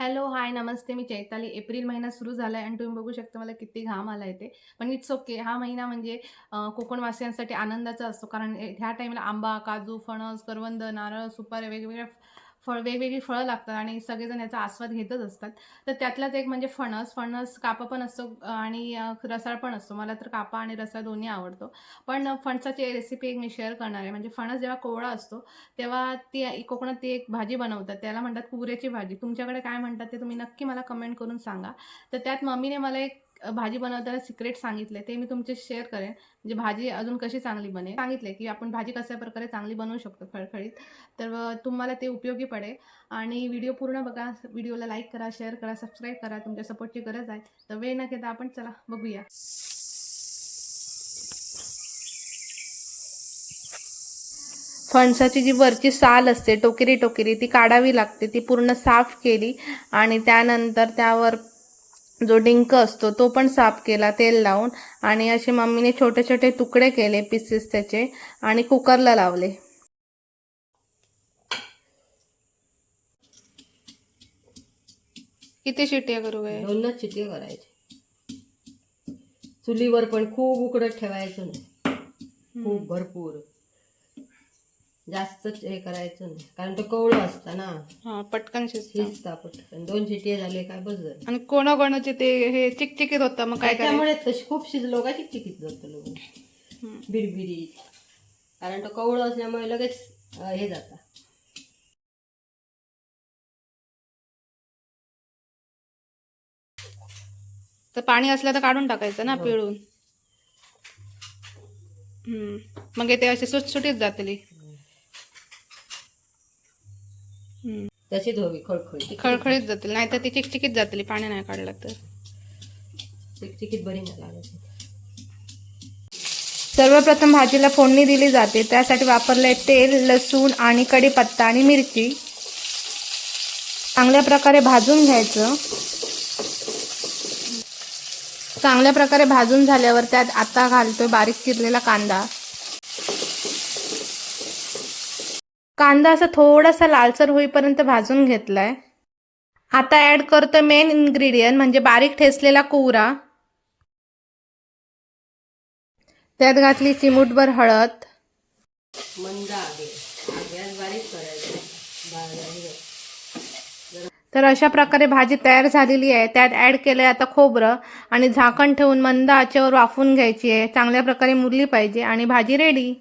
Hello hi नमस्ते. मी Chaitali. April महिना सुरू झाला आहे आणि तुम्ही बघू शकता मला किती घाम आला आहे ते पण इट्स ओके हा महिना म्हणजे कोकणवासियांसाठी आनंदाचा असतो. कारण ह्या टाईमला आंबा काजू फणस करवंद नारळ सुपारी वेगवेगळ्या फळ वेगवेगळी फळं लागतात आणि सगळेजण याचा आस्वाद घेतच असतात. तर त्यातलाच एक म्हणजे फणस फणस कापा पण असतो आणि रसाळ पण असतो. मला तर कापा आणि रसाळ दोन्ही आवडतो. पण फणसाची रेसिपी एक मी शेअर करणार आहे. म्हणजे फणस जेव्हा कोवळा असतो तेव्हा ती कोकणात ती एक भाजी बनवतात. त्याला म्हणतात कुऱ्याची भाजी. तुमच्याकडे काय म्हणतात ते तुम्ही नक्की मला कमेंट करून सांगा. तर त्यात मम्मीने मला एक भाजी बनवताना सिक्रेट सांगितले ते मी तुमचे शेअर करेन. म्हणजे भाजी अजून कशी चांगली बने सांगितले की आपण भाजी कशा प्रकारे चांगली बनवू शकतो खळखळीत. तर तुम्हाला ते उपयोगी पडेल. आणि व्हिडिओ पूर्ण बघा. व्हिडिओला लाईक करा शेअर करा सबस्क्राईब करा. तुमच्या सपोर्टची गरज आहे. तर वेळ न घेता आपण चला बघूया. फणसाची जी वरची साल असते टोकेरी टोकेरी ती काढावी लागते. ती पूर्ण साफ केली आणि त्यानंतर त्यावर जो डिंक असतो तो पण साफ केला तेल लावून. आणि असे मम्मीने छोटे छोटे तुकडे केले पीसेस त्याचे आणि कुकरला लावले. किती शिट्ट्या करू काय दोनच चिटे करायचे. चुलीवर पण खूप उकडत ठेवायचं खूप भरपूर. जास्त हे करायचं नाही. कारण तो कवळं असतं ना. हा पटकन शिजतं. शिजता पटकन. दोन शिटे झाले काय बस झालं. आणि कोणाकोणाचे ते हे चिकचिकीत होतं मग काय करायचं? त्यामुळे तशी खूप शिजलो का चिकचिकीत जातं लोक बिडबिडीत. कारण तो कवळं असल्यामुळे लगेच अं, हे जातं. तर पाणी असलं तर काढून टाकायचं ना पिळून? हम्म. मग ते असे सुटसुटीत जातली. तशीच हवी खळखळी खळखळीत. जातील नाही तर ती चिकचिकीत जातली पाणी नाही काढलं तर. चिकचिकीत बरी नाही लागत. सर्वप्रथम भाजीला फोडणी दिली जाते. त्यासाठी वापरले तेल लसूण आणि कढीपत्ता आणि मिरची. चांगल्या प्रकारे भाजून घ्यायचं. चांगल्या प्रकारे भाजून झाल्यावर त्यात आता घालतोय बारीक चिरलेला कांदा. कांदा असा थोडासा लालसर होईपर्यंत भाजून घेतलाय. आता ऍड करतोय मेन इन्ग्रेडियंट म्हणजे बारीक ठेचलेला कुवरा. त्यात घातली चिमूटभर हळद. आहे तर अशा प्रकारे भाजी तयार झालेली आहे. त्यात ॲड केलं आहे आता खोबरं आणि झाकण ठेवून मंद आचेवर वाफवून घ्यायची आहे. चांगल्या प्रकारे मुरली पाहिजे आणि भाजी रेडी